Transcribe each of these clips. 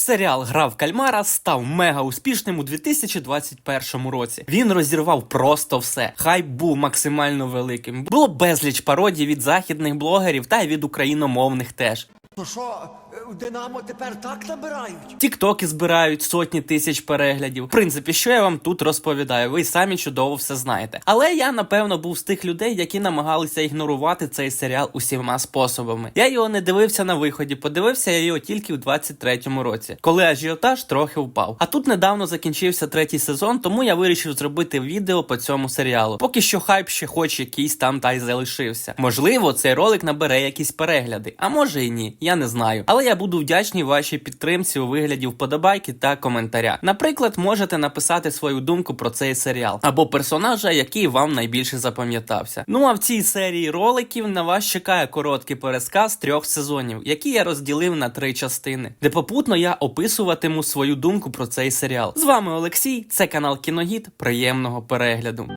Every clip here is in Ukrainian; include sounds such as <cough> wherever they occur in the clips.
Серіал Гра в кальмара став мега успішним у 2021 році. Він розірвав просто все. Хайп був максимально великим. Було безліч пародій від західних блогерів та й від україномовних теж. То що, Динамо тепер так набирають? Тіктоки збирають сотні тисяч переглядів. В принципі, що я вам тут розповідаю, ви самі чудово все знаєте. Але я напевно був з тих людей, які намагалися ігнорувати цей серіал усіма способами. Я його не дивився на виході, подивився я його тільки в 23-му році, коли ажіотаж трохи впав. А тут недавно закінчився третій сезон, тому я вирішив зробити відео по цьому серіалу. Поки що хайп ще хоч якийсь там та й залишився. Можливо, цей ролик набере якісь перегляди, а може і ні, я не знаю. Але я буду вдячний вашій підтримці у вигляді вподобайки та коментаря. Наприклад, можете написати свою думку про цей серіал або персонажа, який вам найбільше запам'ятався. Ну а в цій серії роликів на вас чекає короткий пересказ трьох сезонів, які я розділив на три частини, де попутно я описуватиму свою думку про цей серіал. З вами Олексій, це канал Кіногід. Приємного перегляду.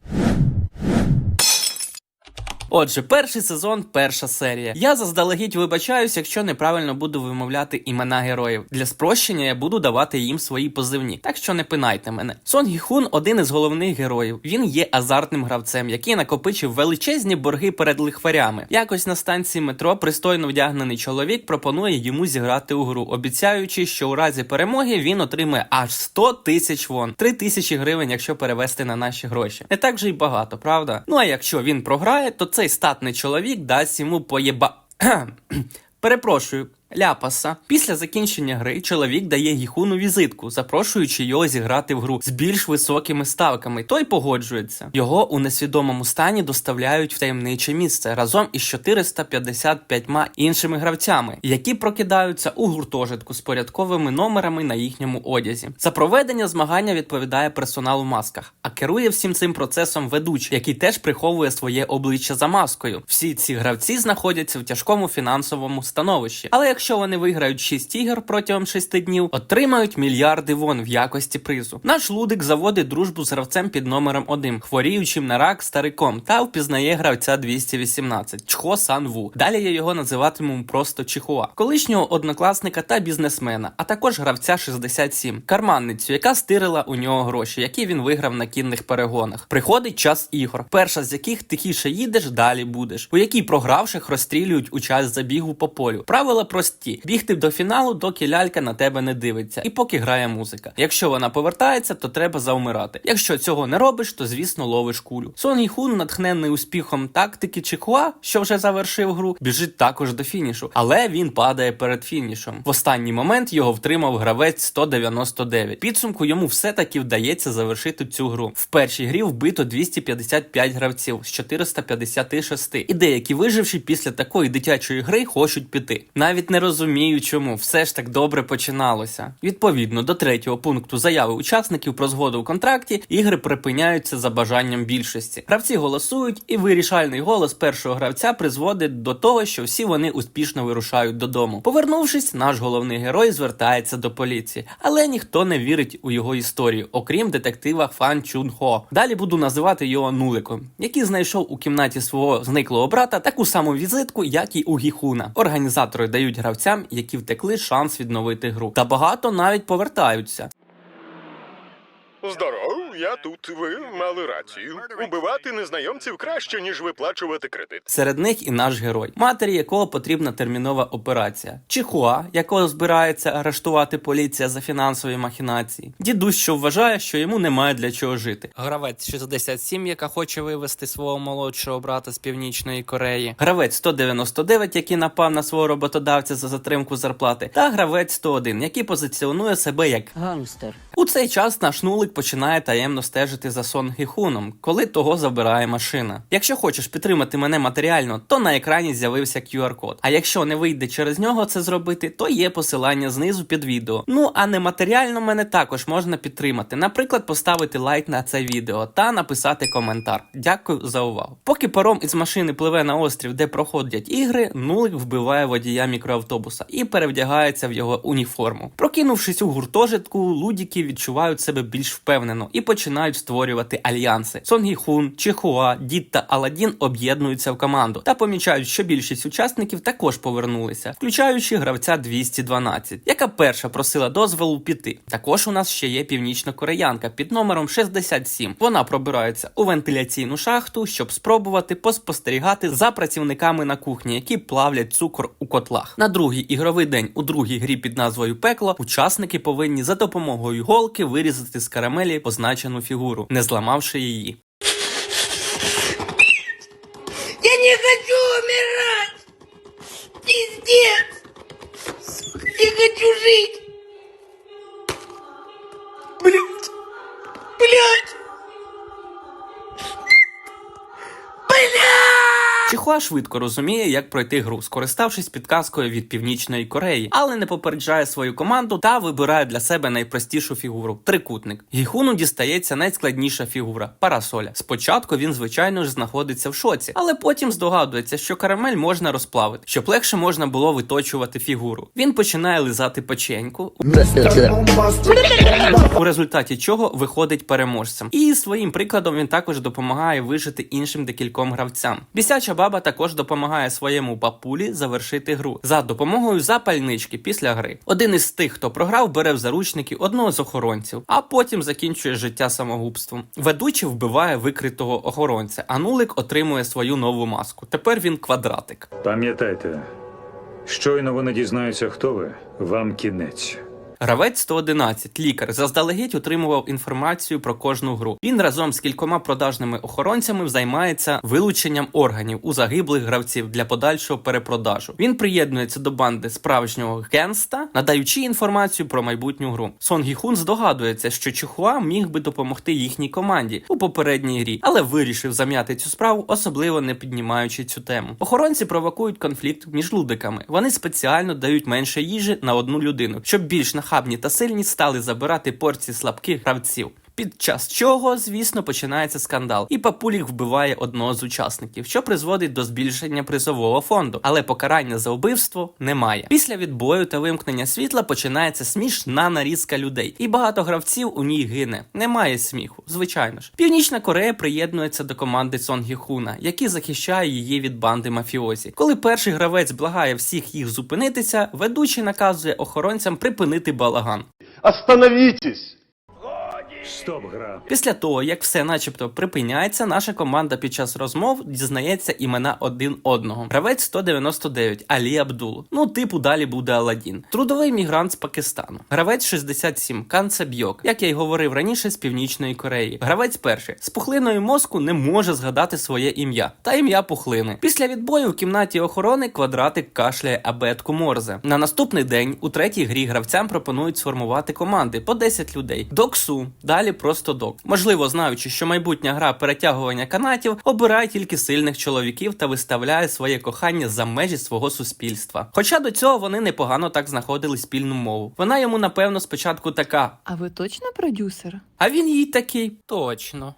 Отже, перший сезон, перша серія. Я заздалегідь вибачаюсь, якщо неправильно буду вимовляти імена героїв. Для спрощення я буду давати їм свої позивні, так що не пинайте мене. Сон Гі Хун один із головних героїв. Він є азартним гравцем, який накопичив величезні борги перед лихварями. Якось на станції метро пристойно вдягнений чоловік пропонує йому зіграти у гру, обіцяючи, що у разі перемоги він отримає аж 100 тисяч вон, 3 тисячі гривень, якщо перевести на наші гроші. Не так же й багато, правда? Ну а якщо він програє, то цей статний чоловік дасть йому поєба. <clears throat> Перепрошую. Ляпаса. Після закінчення гри чоловік дає Гіхуну візитку, запрошуючи його зіграти в гру з більш високими ставками. Той погоджується. Його у несвідомому стані доставляють в таємниче місце разом із 455 іншими гравцями, які прокидаються у гуртожитку з порядковими номерами на їхньому одязі. За проведення змагання відповідає персонал у масках, а керує всім цим процесом ведучий, який теж приховує своє обличчя за маскою. Всі ці гравці знаходяться в тяжкому фінансовому становищі. Але якщо вони виграють 6 ігор протягом 6 днів, отримають мільярди вон в якості призу. Наш лудик заводить дружбу з гравцем під номером 1, хворіючим на рак стариком, та впізнає гравця 218 Чхо Сан Ву. Далі я його називатиму просто Чихуа, колишнього однокласника та бізнесмена, а також гравця 67, карманницю, яка стирила у нього гроші, які він виграв на кінних перегонах. Приходить час ігор, перша з яких тихіше їдеш, далі будеш, у якій програвших розстрілюють у час забігу по полю. Правила прості: бігти до фіналу, доки лялька на тебе не дивиться, і поки грає музика. Якщо вона повертається, то треба завмирати. Якщо цього не робиш, то звісно ловиш кулю. Сон Хун, натхнений успіхом тактики Чихуа, що вже завершив гру, біжить також до фінішу, але він падає перед фінішем. В останній момент його втримав гравець 199. Підсумку йому все таки вдається завершити цю гру. В першій грі вбито 255 гравців з 456. І деякі виживші після такої дитячої гри хочуть піти. Навіть не розумію, чому все ж так добре починалося. Відповідно до третього пункту заяви учасників про згоду у контракті, ігри припиняються за бажанням більшості. Гравці голосують, і вирішальний голос першого гравця призводить до того, що всі вони успішно вирушають додому. Повернувшись, наш головний герой звертається до поліції, але ніхто не вірить у його історію, окрім детектива Фан Чун Хо. Далі буду називати його нуликом, який знайшов у кімнаті свого зниклого брата таку саму візитку, як і у Гіхуна. Організатори дають гравцям, які втекли, шанс відновити гру. Та багато навіть повертаються. Здоров, я тут. Ви мали рацію. Убивати незнайомців краще, ніж виплачувати кредит. Серед них і наш герой, матері якого потрібна термінова операція, Чихуа, якого збирається арештувати поліція за фінансові махінації, дідусь, що вважає, що йому немає для чого жити. Гравець 67, яка хоче вивести свого молодшого брата з північної Кореї, гравець 199, який напав на свого роботодавця за затримку зарплати, та гравець 101, який позиціонує себе як Гангстер. у цей час наш нулик починає таємно стежити за Сон Гіхуном, коли того забирає машина. Якщо хочеш підтримати мене матеріально, то на екрані з'явився QR-код. А якщо не вийде через нього це зробити, то є посилання знизу під відео. Ну а не матеріально мене також можна підтримати. Наприклад, поставити лайк на це відео та написати коментар. Дякую за увагу. Поки паром із машини пливе на острів, де проходять ігри, нулик вбиває водія мікроавтобуса і перевдягається в його уніформу. Прокинувшись у гуртожитку, лудіки відчувають себе більш впевнено і починають створювати альянси. Сон Гі Хун, Чихуа, Дід та Аладдін об'єднуються в команду та помічають, що більшість учасників також повернулися, включаючи гравця 212, яка перша просила дозволу піти. Також у нас ще є північно-кореянка під номером 67. Вона пробирається у вентиляційну шахту, щоб спробувати поспостерігати за працівниками на кухні, які плавлять цукор у котлах. На другий ігровий день у другій грі під назвою Пекло учасники повинні за допомогою голки вирізати з карамелі позначену фігуру, не зламавши її. Я не хочу умирать! Пиздец! Я хочу жить! Блять! Блять! Чихуа швидко розуміє, як пройти гру, скориставшись підказкою від Північної Кореї, але не попереджає свою команду та вибирає для себе найпростішу фігуру трикутник. Гіхуну дістається найскладніша фігура парасоля. Спочатку він, звичайно ж, знаходиться в шоці, але потім здогадується, що карамель можна розплавити, щоб легше можна було виточувати фігуру. Він починає лизати печеньку, у результаті чого виходить переможцем. І своїм прикладом він також допомагає вижити іншим декільком гравцям. Бісяча баба також допомагає своєму папулі завершити гру за допомогою запальнички після гри. Один із тих, хто програв, бере в заручники одного з охоронців, а потім закінчує життя самогубством. Ведучий вбиває викритого охоронця, а нулик отримує свою нову маску. Тепер він квадратик. Пам'ятайте, щойно вони дізнаються, хто ви, вам кінець. Гравець 111, лікар, заздалегідь отримував інформацію про кожну гру. Він разом з кількома продажними охоронцями займається вилученням органів у загиблих гравців для подальшого перепродажу. Він приєднується до банди справжнього генста, надаючи інформацію про майбутню гру. Сон Гіхун здогадується, що Чихуа міг би допомогти їхній команді у попередній грі, але вирішив зам'яти цю справу, особливо не піднімаючи цю тему. Охоронці провокують конфлікт між лудиками. Вони спеціально дають менше їжі на одну людину, щоб більш нахабні та сильні стали забирати порції слабких гравців. Під час чого, звісно, починається скандал, і папулік вбиває одного з учасників, що призводить до збільшення призового фонду, але покарання за вбивство немає. Після відбою та вимкнення світла починається смішна нарізка людей, і багато гравців у ній гине. Немає сміху, звичайно ж. Північна Корея приєднується до команди Сон Гі Хуна, який захищає її від банди мафіозі. Коли перший гравець благає всіх їх зупинитися, ведучий наказує охоронцям припинити балаган. Остановитесь! Стоп, гра. Після того, як все начебто припиняється, наша команда під час розмов дізнається імена один одного. Гравець 199 Алі Абдул. Ну, типу, далі буде Аладдін. Трудовий мігрант з Пакистану. Гравець 67 Кан Цебьок, як я й говорив раніше, з Північної Кореї. Гравець перший з пухлиною мозку не може згадати своє ім'я та ім'я пухлини. Після відбою в кімнаті охорони квадратик кашляє абетку Морзе. На наступний день у третій грі гравцям пропонують сформувати команди по 10 людей. Доксу. Далі просто док. Можливо, знаючи, що майбутня гра перетягування канатів обирає тільки сильних чоловіків та виставляє своє кохання за межі свого суспільства. Хоча до цього вони непогано так знаходили спільну мову. Вона йому, напевно, спочатку така. А ви точно продюсер? А він їй такий точно.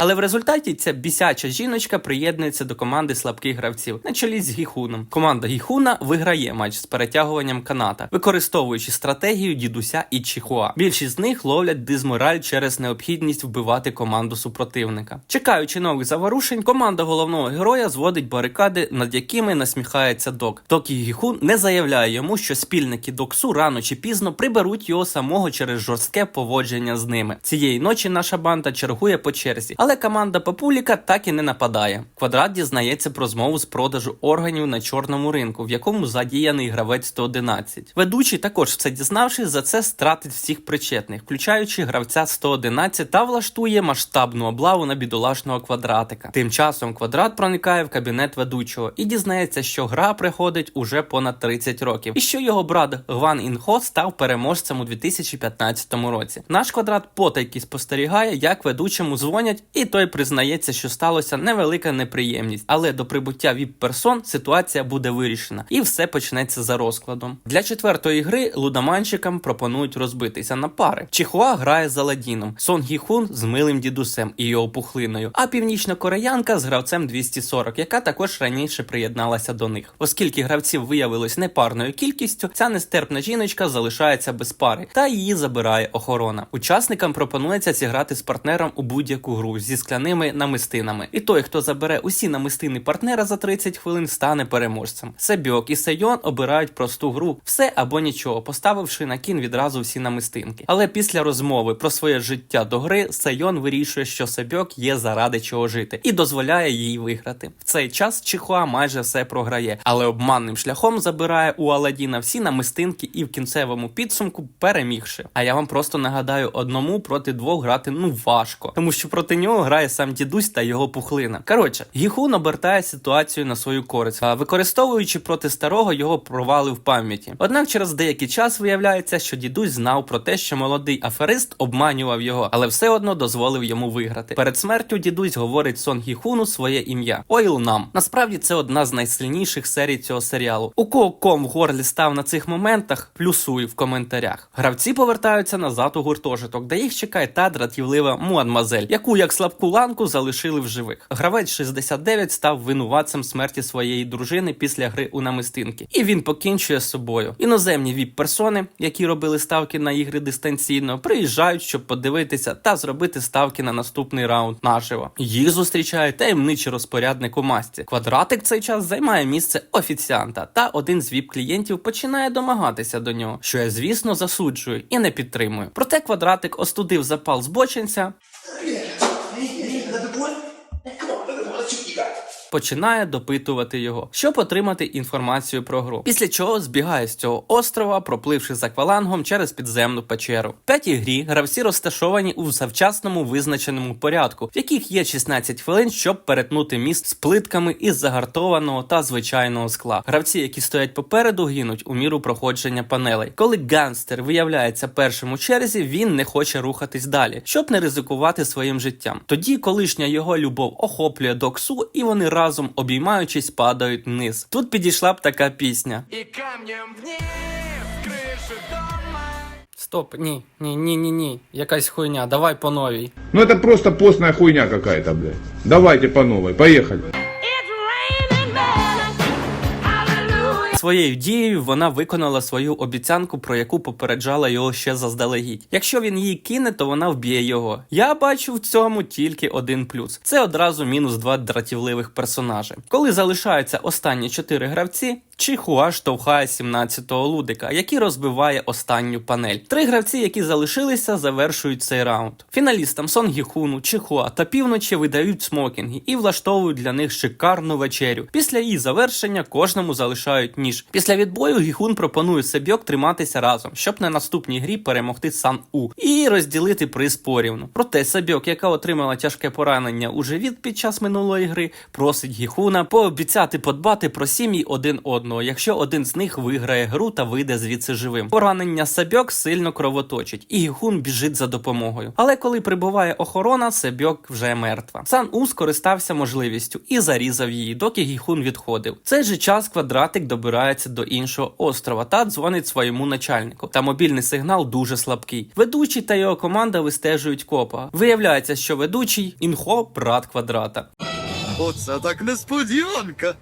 Але в результаті ця бісяча жіночка приєднується до команди слабких гравців на чолі з Гіхуном. Команда Гіхуна виграє матч з перетягуванням каната, використовуючи стратегію дідуся і Чихуа. Більшість з них ловлять дизмораль через необхідність вбивати команду супротивника. Чекаючи нових заворушень, команда головного героя зводить барикади, над якими насміхається Док. Док і Гіхун не заявляє йому, що спільники Доксу рано чи пізно приберуть його самого через жорстке поводження з ними. Цієї ночі наша банда чергує по черзі, але команда Папуліка так і не нападає. Квадрат дізнається про змову з продажу органів на чорному ринку, в якому задіяний гравець 111. Ведучий також все дізнавшись, за це стратить всіх причетних, включаючи гравця 111 та влаштує масштабну облаву на бідолашного квадратика. Тим часом квадрат проникає в кабінет ведучого і дізнається, що гра приходить уже понад 30 років, і що його брат Гван Інхо став переможцем у 2015 році. Наш квадрат потайки спостерігає, як ведучому дзвонять і той признається, що сталося невелика неприємність, але до прибуття віп-персон ситуація буде вирішена, і все почнеться за розкладом. Для четвертої гри лудоманщикам пропонують розбитися на пари. Чихуа грає з Аладдіном, Сон Гі Хун з милим дідусем і його пухлиною, а північно-кореянка з гравцем 240, яка також раніше приєдналася до них. Оскільки гравців виявилось непарною кількістю, ця нестерпна жіночка залишається без пари, та її забирає охорона. Учасникам пропонується зіграти з партнером у будь-яку гру зі скляними намистинами. І той, хто забере усі намистини партнера за 30 хвилин, стане переможцем. Себьок і Сейон обирають просту гру все або нічого, поставивши на кін відразу всі намистинки. Але після розмови про своє життя до гри Сейон вирішує, що Себьок є заради чого жити, і дозволяє їй виграти. В цей час Чихуа майже все програє, але обманним шляхом забирає у Аладдіна всі намистинки і в кінцевому підсумку перемігши. А я вам просто нагадаю, одному проти двох грати ну важко, тому що проти нього грає сам дідусь та його пухлина. Коротше, Гіхун обертає ситуацію на свою користь, а використовуючи проти старого його провали в пам'яті. Однак через деякий час виявляється, що дідусь знав про те, що молодий аферист обманював його, але все одно дозволив йому виграти. Перед смертю дідусь говорить Сон Гіхуну своє ім'я Ойл Нам. Насправді це одна з найсильніших серій цього серіалу. У кого ком в горлі став на цих моментах, плюсуй в коментарях. Гравці повертаються назад у гуртожиток, де їх чекає та дратівлива муадмазель, яку як слабку залишили в живих. Гравець 69 став винуватцем смерті своєї дружини після гри у намистинки, і він покінчує з собою. Іноземні віп-персони, які робили ставки на ігри дистанційно, приїжджають, щоб подивитися та зробити ставки на наступний раунд наживо. Їх зустрічає таємничий розпорядник у масці. Квадратик цей час займає місце офіціанта, та один з віп-клієнтів починає домагатися до нього, що я, звісно, засуджую і не підтримую. Проте квадратик остудив запал збочинця. Починає допитувати його, щоб отримати інформацію про гру. Після чого збігає з цього острова, пропливши за аквалангом через підземну печеру. В п'ятій грі гравці розташовані у завчасному визначеному порядку, в яких є 16 хвилин, щоб перетнути міст з плитками із загартованого та звичайного скла. Гравці, які стоять попереду, гинуть у міру проходження панелей. Коли ганстер виявляється першим у черзі, він не хоче рухатись далі, щоб не ризикувати своїм життям. Тоді колишня його любов охоплює доксу, і вони разом обіймаючись падають вниз. Тут підійшла б така пісня. І камням вниз, крыши дома. Стоп, ні, ні, ні, ні, ні. Якась хуйня, давай по новій. Ну это просто постна хуйня какая-то, блядь. Давайте по новій, поехали. Своєю дією вона виконала свою обіцянку, про яку попереджала його ще заздалегідь. Якщо він її кине, то вона вб'є його. Я бачу в цьому тільки один плюс. Це одразу мінус два дратівливих персонажі. Коли залишаються останні чотири гравці. Чихуа штовхає 17-го лудика, який розбиває останню панель. Три гравці, які залишилися, завершують цей раунд. Фіналістам Сон Гіхуну, Чихуа та півночі видають смокінги і влаштовують для них шикарну вечерю. Після її завершення кожному залишають ніж. Після відбою Гіхун пропонує Себьок триматися разом, щоб на наступній грі перемогти Сан У і розділити приз порівну. Проте Себьок, яка отримала тяжке поранення у живіт під час минулої гри, просить Гіхуна пообіцяти подбати про сім'ї один одного, якщо один з них виграє гру та вийде звідси живим. Поранення Себьок сильно кровоточить, і Гіхун біжить за допомогою. Але коли прибуває охорона, Себьок вже мертва. Сан У скористався можливістю і зарізав її, доки Гіхун відходив. Цей же час квадратик добирається до іншого острова та дзвонить своєму начальнику. Та мобільний сигнал дуже слабкий. Ведучий та його команда вистежують копа. Виявляється, що ведучий інхо брат квадрата. Оце так несподіванка.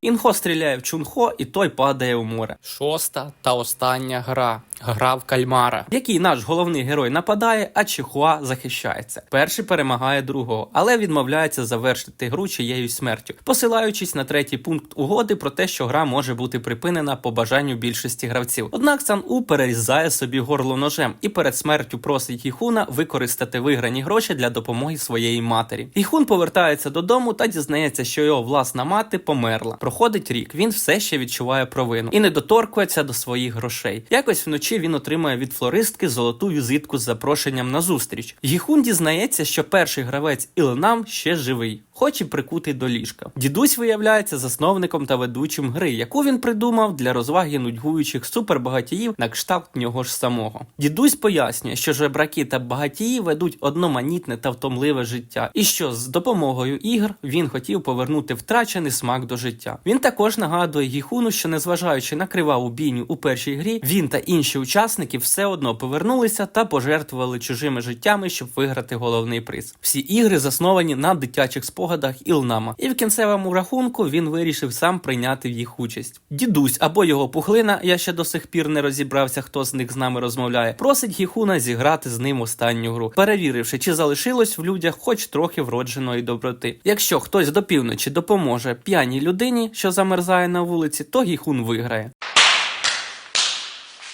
Інхо стріляє в Чунхо, і той падає у море. Шоста та остання гра. Гра в кальмара, в якій наш головний герой нападає, а Чихуа захищається. Перший перемагає другого, але відмовляється завершити гру чиєюсь смертю, посилаючись на третій пункт угоди про те, що гра може бути припинена по бажанню більшості гравців. Однак Сан У перерізає собі горло ножем і перед смертю просить Гіхуна використати виграні гроші для допомоги своєї матері. Гіхун повертається додому та дізнається, що його власна мати померла. Проходить рік, він все ще відчуває провину і не доторкується до своїх грошей. Якось вночі він отримує від флористки золоту візитку з запрошенням на зустріч. Гіхун дізнається, що перший гравець Іленам ще живий. Хоч і прикутий до ліжка. Дідусь виявляється засновником та ведучим гри, яку він придумав для розваги нудьгуючих супербагатіїв на кшталт нього ж самого. Дідусь пояснює, що жебраки та багатії ведуть одноманітне та втомливе життя, і що з допомогою ігр він хотів повернути втрачений смак до життя. Він також нагадує Гіхуну, що незважаючи на криваву бійню у першій грі, він та інші учасники все одно повернулися та пожертвували чужими життями, щоб виграти головний приз. Всі ігри засновані на дитячих спогадах Ілнама, і в кінцевому рахунку він вирішив сам прийняти в їх участь. Дідусь або його пухлина, я ще до сих пір не розібрався, хто з них з нами розмовляє. Просить Гіхуна зіграти з ним останню гру, перевіривши, чи залишилось в людях хоч трохи вродженої доброти. Якщо хтось до півночі допоможе п'яній людині, що замерзає на вулиці, то Гіхун виграє.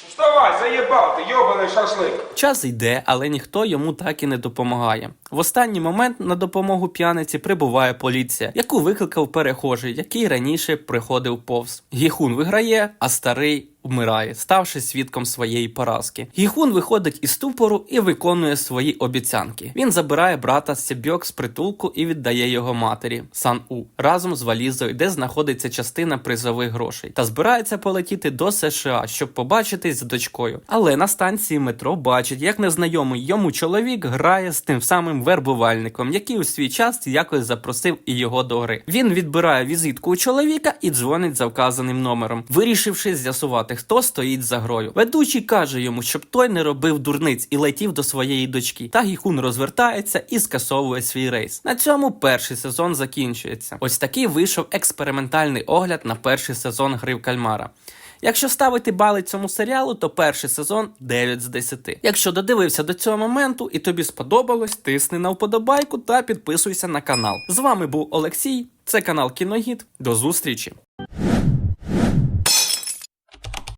Вставай, заєбав ти, йобаний шашлик. Час йде, але ніхто йому так і не допомагає. В останній момент на допомогу п'яниці прибуває поліція, яку викликав перехожий, який раніше приходив повз. Гіхун виграє, а старий вмирає, ставши свідком своєї поразки. Гіхун виходить із ступору і виконує свої обіцянки. Він забирає брата Сєбьок з притулку і віддає його матері Сан У разом з валізою, де знаходиться частина призових грошей, та збирається полетіти до США, щоб побачитись з дочкою. Але на станції метро бачить, як незнайомий йому чоловік грає з тим самим вербувальником, який у свій час якось запросив і його до гри. Він відбирає візитку у чоловіка і дзвонить за вказаним номером, вирішивши з'ясувати, хто стоїть за грою. Ведучий каже йому, щоб той не робив дурниць і летів до своєї дочки. Та Гіхун розвертається і скасовує свій рейс. На цьому перший сезон закінчується. Ось такий вийшов експериментальний огляд на перший сезон гри в кальмара. Якщо ставити бали цьому серіалу, то перший сезон 9 з 10. Якщо додивився до цього моменту і тобі сподобалось, тисни на вподобайку та підписуйся на канал. З вами був Олексій, це канал Кіногід. До зустрічі!